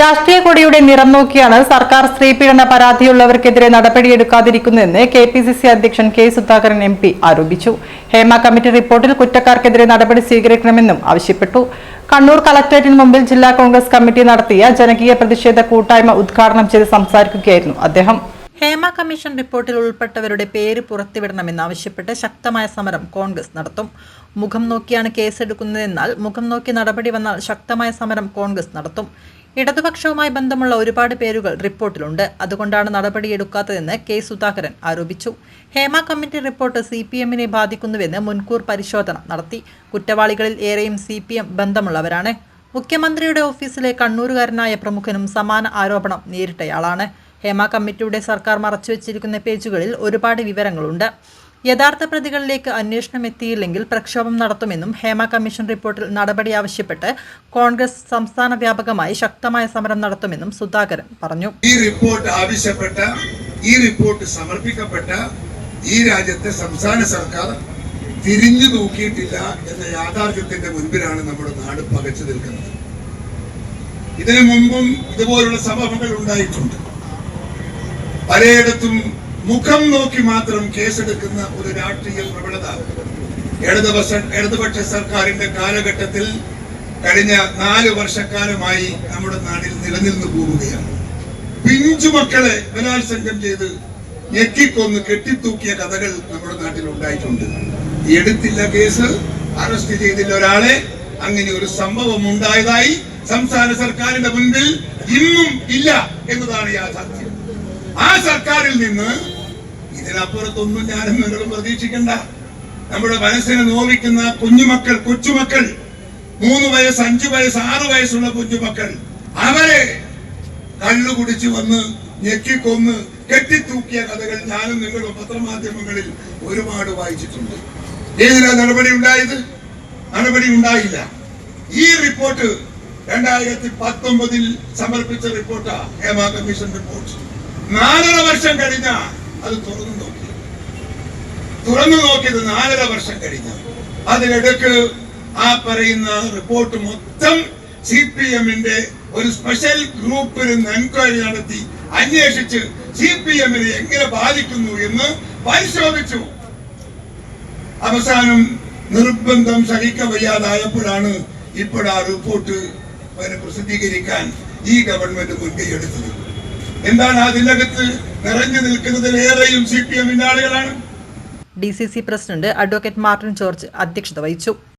രാഷ്ട്രീയ കൊടിയുടെ നിറം നോക്കിയാണ് സർക്കാർ സ്ത്രീപീഡന പരാതിയുള്ളവർക്കെതിരെ നടപടിയെടുക്കാതിരിക്കുന്നതെന്ന് കെ പി സി സി അധ്യക്ഷൻ കെ സുധാകരൻ എം പി ആരോപിച്ചു. ഹേമ കമ്മിറ്റി റിപ്പോർട്ടിൽ കുറ്റക്കാർക്കെതിരെ നടപടി സ്വീകരിക്കണമെന്നും ആവശ്യപ്പെട്ടു. കണ്ണൂർ കളക്ടറേറ്റിന് മുമ്പിൽ ജില്ലാ കോൺഗ്രസ് കമ്മിറ്റി നടത്തിയ ജനകീയ പ്രതിഷേധ കൂട്ടായ്മ ഉദ്ഘാടനം ചെയ്ത് സംസാരിക്കുകയായിരുന്നു അദ്ദേഹം. ഹേമ കമ്മീഷൻ റിപ്പോർട്ടിൽ ഉൾപ്പെട്ടവരുടെ പേര് പുറത്തുവിടണമെന്നാവശ്യപ്പെട്ട് ശക്തമായ സമരം കോൺഗ്രസ് നടത്തും. മുഖം നോക്കിയാണ് കേസെടുക്കുന്നതെന്നാൽ മുഖം നോക്കി നടപടി വന്നാൽ ശക്തമായ സമരം കോൺഗ്രസ് നടത്തും. ഇടതുപക്ഷവുമായി ബന്ധമുള്ള ഒരുപാട് പേരുകൾ റിപ്പോർട്ടിലുണ്ട്. അതുകൊണ്ടാണ് നടപടിയെടുക്കാത്തതെന്ന് കെ സുധാകരൻ ആരോപിച്ചു. Hema committee report C P എമ്മിനെ ബാധിക്കുന്നുവെന്ന് മുൻകൂർ പരിശോധന നടത്തി. കുറ്റവാളികളിൽ ഏറെയും സി പി എം ബന്ധമുള്ളവരാണ്. മുഖ്യമന്ത്രിയുടെ ഓഫീസിലെ കണ്ണൂരുകാരനായ പ്രമുഖനും സമാന ആരോപണം നേരിട്ടയാളാണ്. ഹേമ കമ്മിറ്റിയുടെ സർക്കാർ മറച്ചുവെച്ചിരിക്കുന്ന പേജുകളിൽ ഒരുപാട് വിവരങ്ങളുണ്ട്. യഥാർത്ഥ പ്രതികളിലേക്ക് അന്വേഷണം എത്തിയില്ലെങ്കിൽ പ്രക്ഷോഭം നടത്തുമെന്നും ഹേമ കമ്മീഷൻ റിപ്പോർട്ടിൽ നടപടി ആവശ്യപ്പെട്ട് കോൺഗ്രസ് സംസ്ഥാന വ്യാപകമായി ശക്തമായ സമരം നടത്തുമെന്നും സുധാകരൻ പറഞ്ഞു. ഈ റിപ്പോർട്ട് ആവശ്യപ്പെട്ട ഈ റിപ്പോർട്ട് സമർപ്പിക്കപ്പെട്ട ഈ രാജ്യത്തെ സംസ്ഥാന സർക്കാർ തിരിഞ്ഞു നോക്കിയിട്ടില്ല എന്ന യാഥാർത്ഥ്യത്തിന്റെ മുൻപിലാണ് നമ്മുടെ നാട് പകച്ചു നിൽക്കുന്നത്. ഇതിനു മുമ്പും ഇതുപോലുള്ള സംഭവങ്ങൾ ഉണ്ടായിട്ടുണ്ട്. പലയിടത്തും മുഖം നോക്കി മാത്രം കേസെടുക്കുന്ന ഒരു രാഷ്ട്രീയ പ്രവണത. ഇടതുപക്ഷ ഇടതുപക്ഷ സർക്കാരിന്റെ കാലഘട്ടത്തിൽ കഴിഞ്ഞ നാല് വർഷക്കാലമായി നമ്മുടെ നാട്ടിൽ നിലനിന്നു പോവുകയാണ്. പിഞ്ചു മക്കളെ ബലാത്സംഗം ചെയ്ത് ഞെക്കിക്കൊന്ന് കെട്ടിത്തൂക്കിയ കഥകൾ നമ്മുടെ നാട്ടിൽ ഉണ്ടായിട്ടുണ്ട്. എടുത്തില്ല കേസ് അറസ്റ്റ് ചെയ്തില്ല ഒരാളെ. അങ്ങനെ ഒരു സംഭവം ഉണ്ടായതായി സംസ്ഥാന സർക്കാരിന്റെ മുൻപിൽ ഇന്നും ഇല്ല എന്നതാണ് യാഥാർത്ഥ്യം. ആ സർക്കാരിൽ നിന്ന് ഇതിനപ്പുറത്തൊന്നും ഞാനും നിങ്ങളും പ്രതീക്ഷിക്കണ്ട. നമ്മുടെ മനസ്സിനെ നോവിക്കുന്ന കുഞ്ഞുമക്കൾ കൊച്ചുമക്കൾ മൂന്ന് വയസ്സ് അഞ്ചു വയസ്സ് ആറ് വയസ്സുള്ള കുഞ്ഞുമക്കൾ അവരെ കള്ളു കുടിച്ചു വന്ന് ഞെക്കിക്കൊന്ന് കെട്ടിത്തൂക്കിയ കഥകൾ ഞാനും നിങ്ങളും പത്രമാധ്യമങ്ങളിൽ ഒരുപാട് വായിച്ചിട്ടുണ്ട്. ഏതിനാ നടപടി ഉണ്ടായത്? നടപടി ഉണ്ടായില്ല. ഈ റിപ്പോർട്ട് രണ്ടായിരത്തി പത്തൊമ്പതിൽ സമർപ്പിച്ച റിപ്പോർട്ടാ ഹേമ കമ്മീഷൻ റിപ്പോർട്ട്. നാലര വർഷം കഴിഞ്ഞ അത് തുറന്നു നോക്കി. തുറന്നു നോക്കിയത് നാലര വർഷം കഴിഞ്ഞ. അതിനിടക്ക് ആ പറയുന്ന റിപ്പോർട്ട് മൊത്തം സി പി എമ്മിന്റെ ഒരു സ്പെഷ്യൽ ഗ്രൂപ്പിൽ നിന്ന് എൻക്വയറി നടത്തി അന്വേഷിച്ച് സി പി എമ്മിനെ എങ്ങനെ ബാധിക്കുന്നു എന്ന് പരിശോധിച്ചു. അവസാനം നിർബന്ധം സഹിക്ക വയ്യാതായപ്പോഴാണ് ഇപ്പോൾ ആ റിപ്പോർട്ട് പ്രസിദ്ധീകരിക്കാൻ ഈ ഗവൺമെന്റ് മുൻകൈ എടുത്തത്. എന്താണ് അതിനകത്ത് നിറഞ്ഞു നിൽക്കുന്നതിലേറെയും സി പി എമ്മിന്റെ ആളുകളാണ് D C C president advocate Martin George അധ്യക്ഷത വഹിച്ചു.